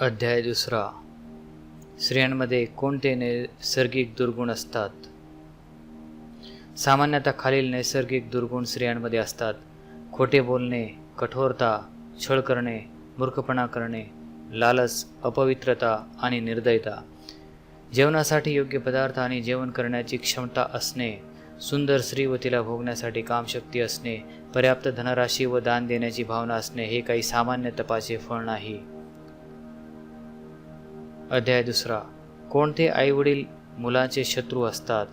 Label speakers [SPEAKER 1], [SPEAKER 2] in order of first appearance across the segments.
[SPEAKER 1] अध्याय दुसरा. स्त्रियांमध्ये कोणते नैसर्गिक दुर्गुण असतात? सामान्यतः खालील नैसर्गिक दुर्गुण स्त्रियांमध्ये असतात. खोटे बोलणे कठोरता छळ करणे मूर्खपणा करणे लालच अपवित्रता आणि निर्दयता. जेवणासाठी योग्य पदार्थ आणि जेवण करण्याची क्षमता असणे सुंदर स्त्री व तिला भोगण्यासाठी कामशक्ती असणे पर्याप्त धनराशी व दान देण्याची भावना असणे हे काही सामान्य तपाचे फळ नाही. अध्याय दुसरा. कोणते आईवडील मुलांचे शत्रू असतात?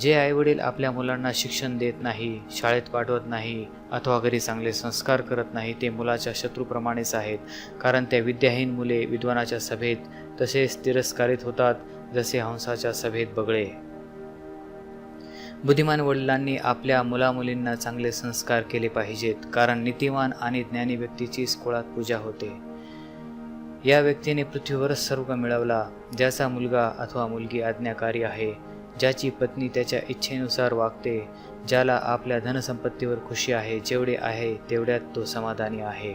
[SPEAKER 1] जे आईवडील आपल्या मुलांना शिक्षण देत नाही शाळेत पाठवत नाही अथवा घरी चांगले संस्कार करत नाही ते मुलाच्या शत्रूप्रमाणेच आहेत. कारण त्या विद्याहीन मुले विद्वानाच्या सभेत तसेच तिरस्कारित होतात जसे हंसाच्या सभेत बगळे. बुद्धिमान वडिलांनी आपल्या मुलामुलींना चांगले संस्कार केले पाहिजेत कारण नीतिवान आणि ज्ञानी व्यक्तीचीच कुळात पूजा होते. या व्यक्तीने पृथ्वीवरच सर्व मिळवला ज्याचा मुलगा अथवा मुलगी आज्ञाकारी आहे ज्याची पत्नी त्याच्या इच्छेनुसार वागते ज्याला आपल्या धनसंपत्तीवर खुशी आहे जेवढे आहे तेवढ्यात तो समाधानी आहे.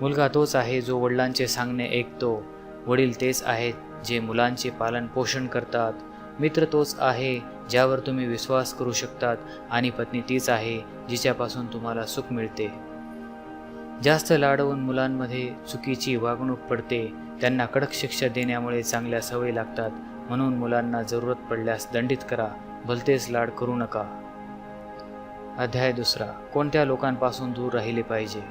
[SPEAKER 1] मुलगा तोच आहे जो वडिलांचे सांगणे ऐकतो. वडील तेच आहेत जे मुलांचे पालन पोषण करतात. मित्र तोच आहे ज्यावर तुम्ही विश्वास करू शकतात आणि पत्नी तीच आहे जिच्यापासून तुम्हाला सुख मिळते. जास्त लाडवून मुलांमध्ये चुकीची वागणूक पडते त्यांना कडक शिक्षा देण्यामुळे चांगल्या सवयी लागतात म्हणून मुलांना जरूरत पडल्यास दंडित करा भलतेच लाड करू नका. अध्याय दुसरा. कोणत्या लोकांपासून दूर राहिले पाहिजे?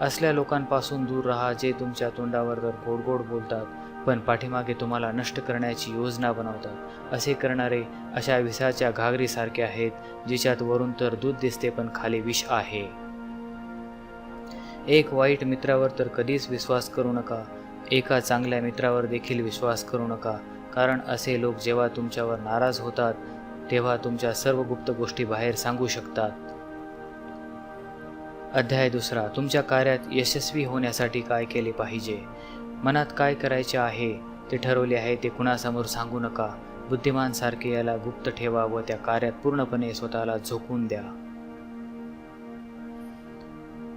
[SPEAKER 1] असल्या लोकांपासून दूर राहा जे तुमच्या तोंडावर तर गोड गोड बोलतात पण पाठीमागे तुम्हाला नष्ट करण्याची योजना बनवतात. असे करणारे अशा विषाच्या घागरीसारखे आहेत जिच्यात वरून तर दूध दिसते पण खाली विष आहे. एक वाईट मित्रावर तर कधीच विश्वास करू नका. एका चांगल्या मित्रावर देखील विश्वास करू नका. कारण असे लोक जेव्हा तुमच्यावर नाराज होतात तेव्हा तुमच्या सर्व गुप्त गोष्टी बाहेर सांगू शकतात. अध्याय दुसरा. तुमच्या कार्यात यशस्वी होण्यासाठी काय केले पाहिजे? मनात काय करायचे आहे? ते ठरवले आहे ते कुणासमोर सांगू नका. बुद्धिमानसारखे याला गुप्त ठेवा व त्या कार्यात पूर्णपणे स्वतःला झोकून द्या.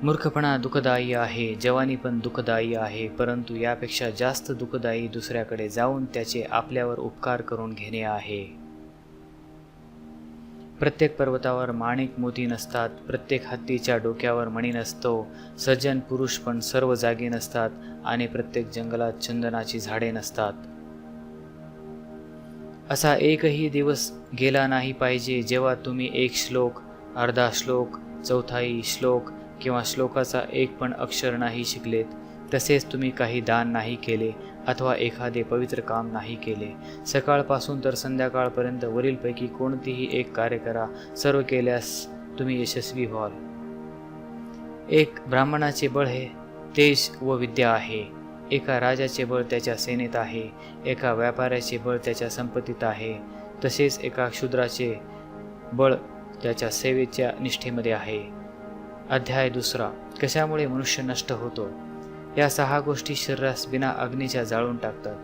[SPEAKER 1] मूर्खपणा दुःखदायी आहे जवानी पण दुःखदायी आहे परंतु यापेक्षा जास्त दुःखदायी दुसऱ्याकडे जाऊन त्याचे आपल्यावर उपकार करून घेणे आहे. प्रत्येक पर्वतावर माणिक मोती नसतात प्रत्येक हत्तीच्या डोक्यावर मणी नसतो सज्जन पुरुष पण सर्व जागी नसतात आणि प्रत्येक जंगलात चंदनाची झाडे नसतात. असा एकही दिवस गेला नाही पाहिजे जेव्हा तुम्ही एक श्लोक अर्धा श्लोक चौथाई श्लोक किंवा श्लोकाचा एक पण अक्षर नाही शिकलेत तसेच तुम्ही काही दान नाही केले अथवा एखादे पवित्र काम नाही केले. सकाळपासून तर संध्याकाळपर्यंत वरीलपैकी कोणतेही एक कार्य करा सर्व केल्यास तुम्ही यशस्वी व्हाल. एक ब्राह्मणाचे बळ हे तेज व विद्या आहे. एका राजाचे बळ त्याच्या सेनेत आहे एका व्यापाऱ्याचे बळ त्याच्या संपत्तीत आहे तसेच एका क्षुद्राचे बळ त्याच्या सेवेच्या निष्ठेमध्ये आहे. अध्याय दुसरा. कशामुळे मनुष्य नष्ट होतो? या सहा गोष्टी शरीरास बिना अग्नीच्या जाळून टाकतात.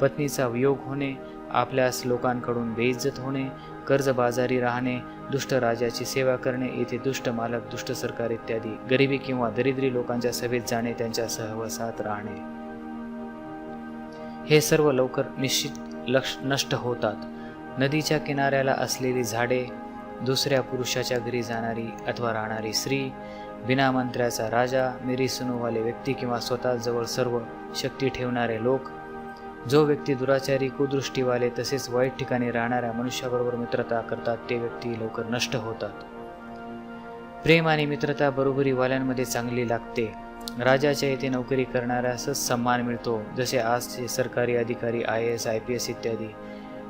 [SPEAKER 1] पत्नीचा वियोग होणे आपल्यास लोकांकडून बेइज्जत होणे कर्जबाजारी राहणे दुष्ट राजाची सेवा करणे येथे दुष्ट मालक दुष्ट सरकार इत्यादी गरिबी किंवा दरिद्री लोकांच्या सभेत जाणे त्यांच्या सहवासात राहणे. हे सर्व लवकर निश्चित लक्ष नष्ट होतात. नदीच्या किनाऱ्याला असलेली झाडे दुसऱ्या पुरुषाच्या घरी जाणारी अथवा राहणारी स्त्री बिना मंत्र्याचा राजा मिरी सुनूवाले व्यक्ती किंवा स्वतःजवळ सर्व शक्ती ठेवणारे लोक जो व्यक्ती दुराचारी कुदृष्टीवाले तसेच वाईट ठिकाणी राहणाऱ्या मनुष्याबरोबर मित्रता करतात ते व्यक्ती लवकर नष्ट होतात. प्रेम आणि मित्रता बरोबरीवाल्यांमध्ये चांगली लागते. राजाच्या येथे नोकरी करणाऱ्यासच सन्मान मिळतो. जसे आजचे सरकारी अधिकारी I S I P S इत्यादी.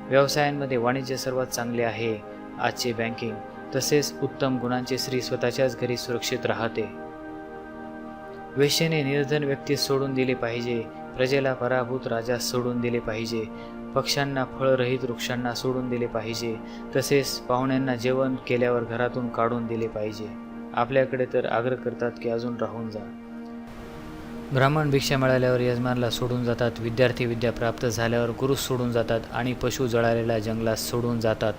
[SPEAKER 1] व्यवसायांमध्ये वाणिज्य सर्वात चांगले आहे. आजचे बँकिंग तसेच उत्तम गुणांचे स्त्री स्वतःच्याच घरी सुरक्षित राहते. वेश्येने निर्धन व्यक्ती सोडून दिले पाहिजे. प्रजेला पराभूत राजास सोडून दिले पाहिजे. पक्ष्यांना फळरहित वृक्षांना सोडून दिले पाहिजे. तसेच पाहुण्यांना जेवण केल्यावर घरातून काढून दिले पाहिजे. आपल्याकडे तर आग्रह करतात की अजून राहून जा. ब्राह्मण भिक्षा मिळाल्यावर यजमानला सोडून जातात. विद्यार्थी विद्या प्राप्त झाल्यावर गुरु सोडून जातात आणि पशु जळालेल्या जंगलात सोडून जातात.